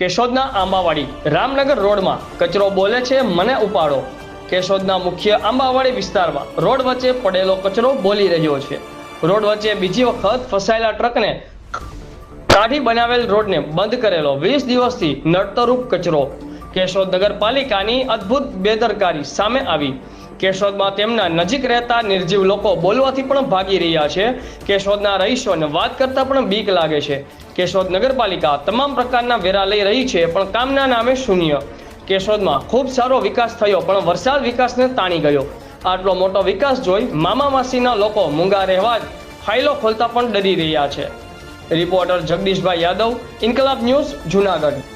કેશોદના આંબાવાડી રામનગર રોડમાં કચરો બોલે છે, મને ઉપાડો. કેશોદના મુખ્ય આંબાવાડી વિસ્તારમાં રોડ વચ્ચે પડેલો કચરો બોલી રહ્યો છે. રોડ વચ્ચે બીજી વખત ફસાયેલા ટ્રકને કાઢી બનાવેલ રોડને બંધ કરેલો વીસ દિવસથી નડતરૂપ કચરો. કેશોદ નગરપાલિકાની અદ્ભુત બેદરકારી સામે આવી. કેશોદમાં તેમના નજીક રહેતા નિર્જીવ લોકો બોલવાથી પણ ભાગી રહ્યા છે. કેશોદના રહીશોને વાત કરતા પણ બીક લાગે છે. કેશોદ નગરપાલિકા તમામ પ્રકારના વેરા લઈ રહી છે, પણ કામના નામે શૂન્ય. કેશોદમાં ખૂબ સારો વિકાસ થયો, પણ વરસાદ વિકાસને તાણી ગયો. આટલો મોટો વિકાસ જોઈ મામા માસીના લોકો મૂંગા રહેવા જ ફાઇલો ખોલતા પણ ડરી રહ્યા છે. Reporter Jagdishbhai Yadav, Inquilab news Junagadh.